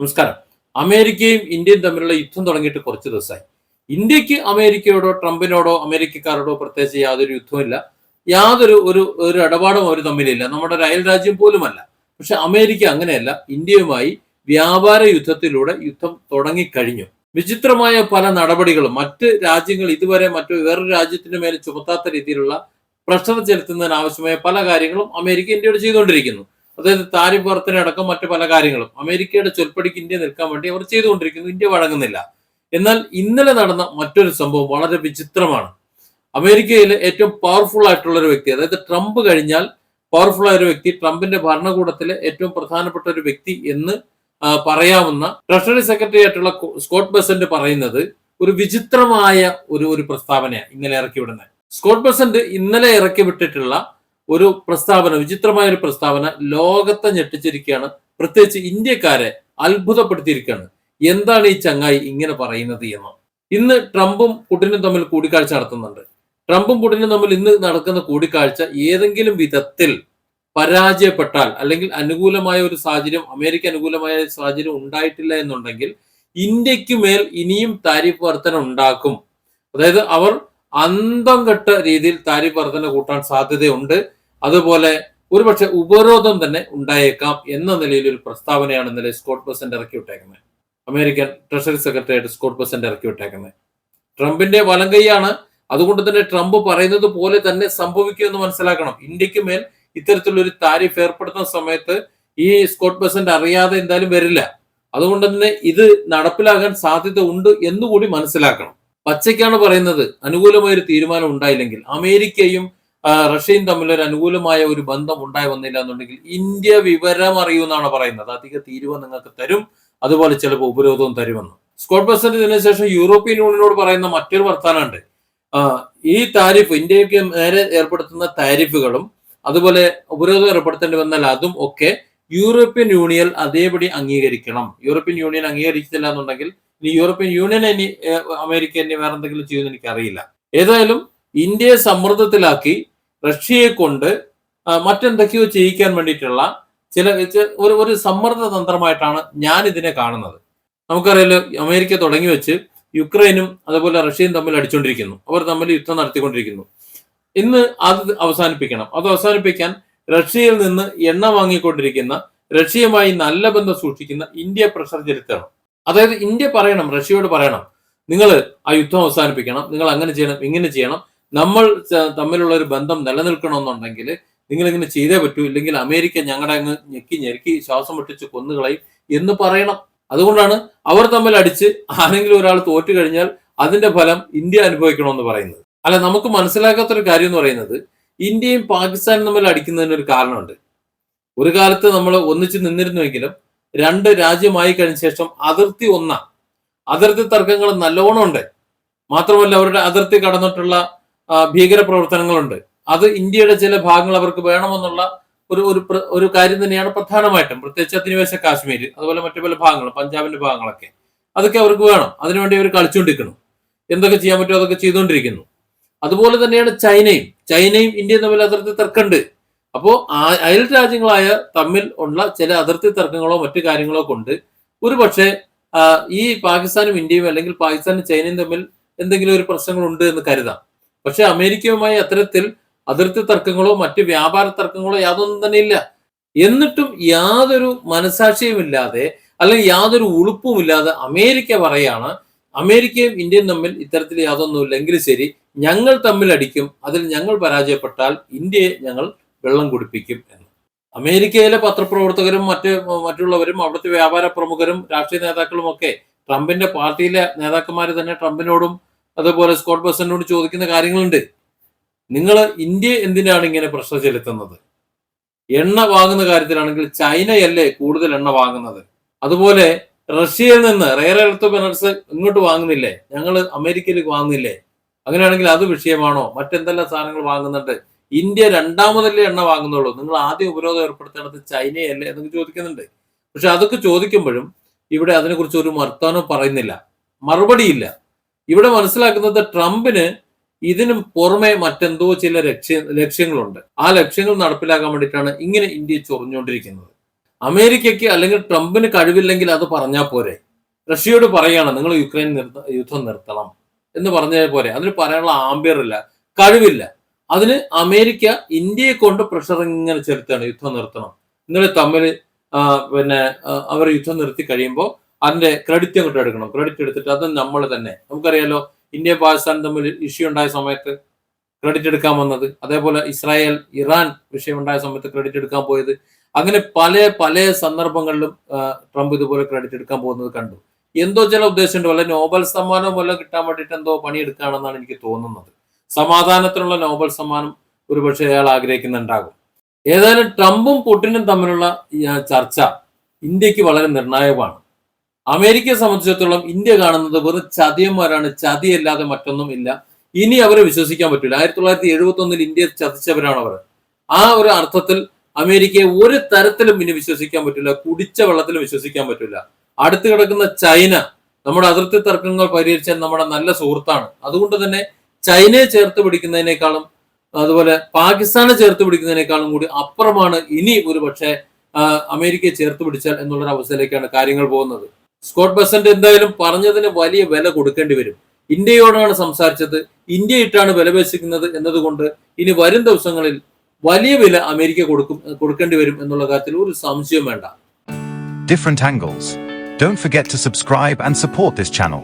നമസ്കാരം. അമേരിക്കയും ഇന്ത്യയും തമ്മിലുള്ള യുദ്ധം തുടങ്ങിയിട്ട് കുറച്ച് ദിവസമായി. ഇന്ത്യയ്ക്ക് അമേരിക്കയോടോ ട്രംപിനോടോ അമേരിക്കക്കാരോടോ പ്രത്യേകിച്ച് യാതൊരു യുദ്ധമില്ല യാതൊരു ഒരു ഒരു ഇടപാടും അവർ തമ്മിലില്ല. നമ്മുടെ ഒരു അയൽ രാജ്യം പോലുമല്ല. പക്ഷെ അമേരിക്ക അങ്ങനെയല്ല. ഇന്ത്യയുമായി വ്യാപാര യുദ്ധത്തിലൂടെ യുദ്ധം തുടങ്ങിക്കഴിഞ്ഞു. വിചിത്രമായ പല നടപടികളും മറ്റ് രാജ്യങ്ങൾ ഇതുവരെ മറ്റു വേറൊരു രാജ്യത്തിന്റെ മേലെ ചുമത്താത്ത രീതിയിലുള്ള പ്രഷർ ചെലുത്തുന്നതിന് ആവശ്യമായ പല കാര്യങ്ങളും അമേരിക്ക ഇന്ത്യയോട് ചെയ്തുകൊണ്ടിരിക്കുന്നു. അതായത് വർധനയടക്കം മറ്റു പല കാര്യങ്ങളും. അമേരിക്കയുടെ ചൊൽപ്പടിക്ക് ഇന്ത്യ നിൽക്കാൻ വേണ്ടി അവർ ചെയ്തുകൊണ്ടിരിക്കുന്നു. ഇന്ത്യ വഴങ്ങുന്നില്ല. എന്നാൽ ഇന്നലെ നടന്ന മറ്റൊരു സംഭവം വളരെ വിചിത്രമാണ്. അമേരിക്കയിലെ ഏറ്റവും പവർഫുൾ ആയിട്ടുള്ള ഒരു വ്യക്തി അതായത് ട്രംപ് കഴിഞ്ഞാൽ പവർഫുൾ ആയ ഒരു വ്യക്തി ട്രംപിന്റെ ഭരണകൂടത്തിലെ ഏറ്റവും പ്രധാനപ്പെട്ട ഒരു വ്യക്തി എന്ന് പറയാവുന്ന ട്രഷറി സെക്രട്ടറി ആയിട്ടുള്ള സ്കോട്ട് ബസന്റ് പറയുന്നത് ഒരു വിചിത്രമായ ഒരു ഒരു പ്രസ്താവനയാണ് ഇന്നലെ ഇറക്കി വിടുന്നത് സ്കോട്ട് ബസന്റ് ഇന്നലെ ഇറക്കി വിട്ടിട്ടുള്ള ഒരു പ്രസ്താവന വിചിത്രമായ ഒരു പ്രസ്താവന ലോകത്തെ ഞെട്ടിച്ചിരിക്കുകയാണ്. പ്രത്യേകിച്ച് ഇന്ത്യക്കാരെ അത്ഭുതപ്പെടുത്തിയിരിക്കുകയാണ്. എന്താണ് ഈ ചങ്ങായി ഇങ്ങനെ പറയുന്നത് എന്ന്. ഇന്ന് ട്രംപും പുടിനും തമ്മിൽ കൂടിക്കാഴ്ച നടത്തുന്നുണ്ട്. ട്രംപും പുടിനും തമ്മിൽ ഇന്ന് നടക്കുന്ന കൂടിക്കാഴ്ച ഏതെങ്കിലും വിധത്തിൽ പരാജയപ്പെട്ടാൽ അല്ലെങ്കിൽ അനുകൂലമായ ഒരു സാഹചര്യം അമേരിക്ക അനുകൂലമായ സാഹചര്യം ഉണ്ടായിട്ടില്ല എന്നുണ്ടെങ്കിൽ ഇന്ത്യയ്ക്ക് മേൽ ഇനിയും താരിഫ് വർധന ഉണ്ടാക്കും. അതായത് അവർ അന്തം കെട്ട രീതിയിൽ താരിഫ് വർധന കൂട്ടാൻ സാധ്യതയുണ്ട്. അതുപോലെ ഒരുപക്ഷെ ഉപരോധം തന്നെ ഉണ്ടായേക്കാം എന്ന നിലയിൽ ഒരു പ്രസ്താവനയാണ് ഇന്നലെ സ്കോട്ട് ബസന്റ് ഇറക്കി വിട്ടേക്കുന്നത്. അമേരിക്കൻ ട്രഷറി സെക്രട്ടറി ആയിട്ട് സ്കോട്ട് ബസന്റ് ഇറക്കി വിട്ടേക്കുന്നത്. ട്രംപിന്റെ വലം കൈയാണ്. അതുകൊണ്ട് തന്നെ ട്രംപ് പറയുന്നത് പോലെ തന്നെ സംഭവിക്കുമെന്ന് മനസ്സിലാക്കണം. ഇന്ത്യയ്ക്ക് മേൽ ഇത്തരത്തിലുള്ള ഒരു താരിഫ് ഏർപ്പെടുത്തുന്ന സമയത്ത് ഈ സ്കോട്ട് ബസന്റ് അറിയാതെ എന്തായാലും വരില്ല. അതുകൊണ്ട് തന്നെ ഇത് നടപ്പിലാകാൻ സാധ്യത ഉണ്ട് എന്നുകൂടി മനസ്സിലാക്കണം. പച്ചയ്ക്കാണ് പറയുന്നത് അനുകൂലമായ ഒരു തീരുമാനം ഉണ്ടായില്ലെങ്കിൽ അമേരിക്കയും റഷ്യയും തമ്മിൽ ഒരു അനുകൂലമായ ഒരു ബന്ധം ഉണ്ടായി വന്നില്ല എന്നുണ്ടെങ്കിൽ ഇന്ത്യ വിവരം അറിയുമെന്നാണ് പറയുന്നത്. അധിക തീരുവ നിങ്ങൾക്ക് തരും. അതുപോലെ ചിലപ്പോൾ ഉപരോധവും തരുമെന്ന്. സ്കോട്ട് ബസന്റ് ഇതിനു ശേഷം യൂറോപ്യൻ യൂണിയനോട് പറയുന്ന മറ്റൊരു വർത്താനമുണ്ട്. ഈ താരിഫ് ഇന്ത്യയ്ക്ക് നേരെ ഏർപ്പെടുത്തുന്ന താരിഫുകളും അതുപോലെ ഉപരോധം ഏർപ്പെടുത്തേണ്ടി വന്നാൽ അതും ഒക്കെ യൂറോപ്യൻ യൂണിയൻ അതേപടി അംഗീകരിക്കണം. യൂറോപ്യൻ യൂണിയൻ അംഗീകരിച്ചില്ല എന്നുണ്ടെങ്കിൽ ഇനി യൂറോപ്യൻ യൂണിയൻ ഇനി അമേരിക്ക ഇനി വേറെ എന്തെങ്കിലും ചെയ്യുമെന്ന് എനിക്കറിയില്ല. ഏതായാലും ഇന്ത്യയെ സമ്മർദ്ദത്തിലാക്കി റഷ്യയെ കൊണ്ട് മറ്റെന്തൊക്കെയോ ചെയ്യിക്കാൻ വേണ്ടിയിട്ടുള്ള ചില ഒരു ഒരു സമ്മർദ്ദ തന്ത്രമായിട്ടാണ് ഞാൻ ഇതിനെ കാണുന്നത്. നമുക്കറിയാലോ അമേരിക്ക തുടങ്ങി വെച്ച് യുക്രൈനും അതുപോലെ റഷ്യയും തമ്മിൽ അടിച്ചുകൊണ്ടിരിക്കുന്നു അവർ തമ്മിൽ യുദ്ധം നടത്തിക്കൊണ്ടിരിക്കുന്നു. ഇന്ന് അത് അവസാനിപ്പിക്കണം. അത് അവസാനിപ്പിക്കാൻ റഷ്യയിൽ നിന്ന് എണ്ണ വാങ്ങിക്കൊണ്ടിരിക്കുന്ന റഷ്യയുമായി നല്ല ബന്ധം സൂക്ഷിക്കുന്ന ഇന്ത്യ പ്രഷർ ചെലുത്തണം. അതായത് ഇന്ത്യ പറയണം റഷ്യയോട് പറയണം. നിങ്ങൾ ആ യുദ്ധം അവസാനിപ്പിക്കണം നിങ്ങൾ അങ്ങനെ ചെയ്യണം ഇങ്ങനെ ചെയ്യണം നമ്മൾ തമ്മിലുള്ള ഒരു ബന്ധം നിലനിൽക്കണമെന്നുണ്ടെങ്കിൽ നിങ്ങൾ ഇങ്ങനെ ചെയ്തേ പറ്റൂ. ഇല്ലെങ്കിൽ അമേരിക്ക ഞങ്ങളുടെ അങ്ങ് ഞെക്കി ഞെരുക്കി ശ്വാസം മുട്ടിച്ച് കൊന്നുകളയും എന്ന് പറയണം. അതുകൊണ്ടാണ് അവർ തമ്മിൽ അടിച്ച് ആരെങ്കിലും ഒരാൾ തോറ്റു കഴിഞ്ഞാൽ അതിന്റെ ഫലം ഇന്ത്യ അനുഭവിക്കണമെന്ന് പറയുന്നത്. അല്ല നമുക്ക് മനസ്സിലാക്കാത്തൊരു കാര്യം എന്ന് പറയുന്നത് ഇന്ത്യയും പാകിസ്ഥാനും തമ്മിൽ അടിക്കുന്നതിന് ഒരു കാരണമുണ്ട്. ഒരു കാലത്ത് നമ്മൾ ഒന്നിച്ച് നിന്നിരുന്നുവെങ്കിലും രണ്ട് രാജ്യമായി കഴിഞ്ഞ ശേഷം അതിർത്തി ഒന്നാ. അതിർത്തി തർക്കങ്ങൾ നല്ലോണം ഉണ്ട്. മാത്രമല്ല അവരുടെ അതിർത്തി കടന്നിട്ടുള്ള ഭീകര പ്രവർത്തനങ്ങളുണ്ട് അത് ഇന്ത്യയുടെ ചില ഭാഗങ്ങൾ അവർക്ക് വേണമെന്നുള്ള ഒരു ഒരു ഒരു കാര്യം തന്നെയാണ് പ്രധാനമായിട്ടും. പ്രത്യേകിച്ച് അധിനിവേശ കാശ്മീർ അതുപോലെ മറ്റു പല ഭാഗങ്ങളും പഞ്ചാബിന്റെ ഭാഗങ്ങളൊക്കെ. അതൊക്കെ അവർക്ക് വേണം. അതിനുവേണ്ടി അവർ കളിച്ചുകൊണ്ടിരിക്കണം എന്തൊക്കെ ചെയ്യാൻ പറ്റുമോ അതൊക്കെ ചെയ്തുകൊണ്ടിരിക്കുന്നു അതുപോലെ തന്നെയാണ് ചൈനയും. ചൈനയും ഇന്ത്യയും തമ്മിൽ അതിർത്തി തർക്കമുണ്ട് അപ്പോൾ അയൽ രാജ്യങ്ങളായ തമ്മിൽ ഉള്ള ചില അതിർത്തി തർക്കങ്ങളോ മറ്റു കാര്യങ്ങളോ കൊണ്ട് ഒരു പക്ഷേ ഈ പാകിസ്ഥാനും ഇന്ത്യയും അല്ലെങ്കിൽ പാകിസ്ഥാനും ചൈനയും തമ്മിൽ എന്തെങ്കിലും ഒരു പ്രശ്നങ്ങളുണ്ട് എന്ന് കരുതാം. പക്ഷെ അമേരിക്കയുമായി അത്തരത്തിൽ അതിർത്തി തർക്കങ്ങളോ മറ്റ് വ്യാപാര തർക്കങ്ങളോ യാതൊന്നും തന്നെ ഇല്ല. എന്നിട്ടും യാതൊരു മനസാക്ഷിയുമില്ലാതെ അല്ലെങ്കിൽ യാതൊരു ഉളുപ്പുമില്ലാതെ അമേരിക്ക പറയാണ് അമേരിക്കയും ഇന്ത്യയും തമ്മിൽ ഇത്തരത്തിൽ യാതൊന്നുമില്ല എങ്കിലും ശരി ഞങ്ങൾ തമ്മിൽ അടിക്കും അതിൽ ഞങ്ങൾ പരാജയപ്പെട്ടാൽ ഇന്ത്യയെ ഞങ്ങൾ വെള്ളം കുടിപ്പിക്കും എന്ന്. അമേരിക്കയിലെ പത്രപ്രവർത്തകരും മറ്റ് മറ്റുള്ളവരും അവിടുത്തെ വ്യാപാര പ്രമുഖരും രാഷ്ട്രീയ നേതാക്കളും ഒക്കെ ട്രംപിന്റെ പാർട്ടിയിലെ നേതാക്കന്മാർ തന്നെ ട്രംപിനോടും അതുപോലെ സ്കോട്ട് ബസനോട് ചോദിക്കുന്ന കാര്യങ്ങളുണ്ട്. നിങ്ങൾ ഇന്ത്യ എന്തിനാണ് ഇങ്ങനെ പ്രശ്നം ചെലുത്തുന്നത്? എണ്ണ വാങ്ങുന്ന കാര്യത്തിലാണെങ്കിൽ ചൈനയല്ലേ കൂടുതൽ എണ്ണ വാങ്ങുന്നത്? അതുപോലെ റഷ്യയിൽ നിന്ന് റെയർ എർത്ത് മിനറൽസ് ഇങ്ങോട്ട് വാങ്ങുന്നില്ലേ? ഞങ്ങൾ അമേരിക്കയിലേക്ക് വാങ്ങുന്നില്ലേ? അങ്ങനെയാണെങ്കിൽ അത് വിഷയമാണോ? മറ്റെന്തെല്ലാം സാധനങ്ങൾ വാങ്ങുന്നുണ്ട്? ഇന്ത്യ രണ്ടാമതല്ലേ എണ്ണ വാങ്ങുന്നുള്ളൂ. നിങ്ങൾ ആദ്യം ഉപരോധം ഏർപ്പെടുത്തേണ്ടത് ചൈനയല്ലേ എന്നൊക്കെ ചോദിക്കുന്നുണ്ട്. പക്ഷെ അതൊക്കെ ചോദിക്കുമ്പോഴും ഇവിടെ അതിനെക്കുറിച്ച് ഒരു വർത്തമാനം പറയുന്നില്ല. മറുപടിയില്ല. ഇവിടെ മനസ്സിലാക്കുന്നത് ട്രംപിന് ഇതിനും പുറമെ മറ്റെന്തോ ചില ലക്ഷ്യ ലക്ഷ്യങ്ങളുണ്ട്. ആ ലക്ഷ്യങ്ങൾ നടപ്പിലാക്കാൻ വേണ്ടിയിട്ടാണ് ഇങ്ങനെ ഇന്ത്യ ചൊറിഞ്ഞുകൊണ്ടിരിക്കുന്നത്. അമേരിക്കയ്ക്ക് അല്ലെങ്കിൽ ട്രംപിന് കഴിവില്ലെങ്കിൽ അത് പറഞ്ഞാൽ പോരെ? റഷ്യയോട് പറയാണ് നിങ്ങൾ യുക്രൈൻ നിർത്ത യുദ്ധം നിർത്തണം എന്ന് പറഞ്ഞാൽ പോരെ? അതിന് പറയാനുള്ള ആംബിയർ ഇല്ല കഴിവില്ല. അതിന് അമേരിക്ക ഇന്ത്യയെ കൊണ്ട് പ്രഷർ ഇങ്ങനെ ചെലുത്താണ് യുദ്ധം നിർത്തണം നിങ്ങൾ തമ്മിൽ പിന്നെ അവർ യുദ്ധം നിർത്തി കഴിയുമ്പോൾ അതിന്റെ ക്രെഡിറ്റ് അങ്ങോട്ട് എടുക്കണം. ക്രെഡിറ്റ് എടുത്തിട്ട് അത് നമ്മൾ തന്നെ. നമുക്കറിയാലോ ഇന്ത്യ പാകിസ്ഥാൻ തമ്മിൽ ഇഷ്യൂ ഉണ്ടായ സമയത്ത് ക്രെഡിറ്റ് എടുക്കാൻ വന്നത്. അതേപോലെ ഇസ്രായേൽ ഇറാൻ വിഷയം ഉണ്ടായ സമയത്ത് ക്രെഡിറ്റ് എടുക്കാൻ പോയത്. അങ്ങനെ പല പല സന്ദർഭങ്ങളിലും ട്രംപ് ഇതുപോലെ ക്രെഡിറ്റ് എടുക്കാൻ പോകുന്നത് കണ്ടു. എന്തോ ചില ഉദ്ദേശമുണ്ട്. വല്ല നോബൽ സമ്മാനം വല്ല കിട്ടാൻ വേണ്ടിയിട്ട് എന്തോ പണിയെടുക്കുകയാണെന്നാണ് എനിക്ക് തോന്നുന്നത്. സമാധാനത്തിനുള്ള നോബൽ സമ്മാനം ഒരുപക്ഷെ അയാൾ ആഗ്രഹിക്കുന്നുണ്ടാകും. ഏതായാലും ട്രംപും പുടിനും തമ്മിലുള്ള ചർച്ച ഇന്ത്യയ്ക്ക് വളരെ നിർണായകമാണ്. അമേരിക്കയെ സംബന്ധിച്ചിടത്തോളം ഇന്ത്യ കാണുന്നത് വെറും ചതിയന്മാരാണ് ചതിയല്ലാതെ മറ്റൊന്നും ഇല്ല. ഇനി അവരെ വിശ്വസിക്കാൻ പറ്റില്ല ആയിരത്തി തൊള്ളായിരത്തി എഴുപത്തി ഒന്നിൽ ഇന്ത്യയെ ചതിച്ചവരാണ് അവർ ആ ഒരു അർത്ഥത്തിൽ അമേരിക്കയെ ഒരു തരത്തിലും ഇനി വിശ്വസിക്കാൻ പറ്റില്ല കുടിച്ച വെള്ളത്തിലും വിശ്വസിക്കാൻ പറ്റില്ല അടുത്ത് കിടക്കുന്ന ചൈന നമ്മുടെ അതിർത്തി തർക്കങ്ങൾ പരിഹരിച്ച നമ്മുടെ നല്ല സുഹൃത്താണ്. അതുകൊണ്ട് തന്നെ ചൈനയെ ചേർത്ത് പിടിക്കുന്നതിനേക്കാളും അതുപോലെ പാകിസ്ഥാനെ ചേർത്ത് പിടിക്കുന്നതിനേക്കാളും കൂടി അപ്പുറമാണ് ഇനി ഒരു പക്ഷേ അമേരിക്കയെ ചേർത്ത് പിടിച്ചാൽ എന്നുള്ളൊരു അവസ്ഥയിലേക്കാണ് കാര്യങ്ങൾ പോകുന്നത്. സ്കോട്ട് ബസന്റ് എന്തായാലും പറഞ്ഞതിന് വലിയ വില കൊടുക്കേണ്ടി വരും. ഇന്ത്യയോടാണ് സംസാരിച്ചത്. ഇന്ത്യ ഇട്ടാണ് വില പേശിക്കുന്നത് എന്നതുകൊണ്ട് ഇനി വരും ദിവസങ്ങളിൽ വലിയ വില അമേരിക്ക കൊടുക്കും കൊടുക്കേണ്ടി വരും എന്നുള്ള കാര്യത്തിൽ ഒരു സംശയം വേണ്ട. Different angles don't forget to subscribe and support this channel.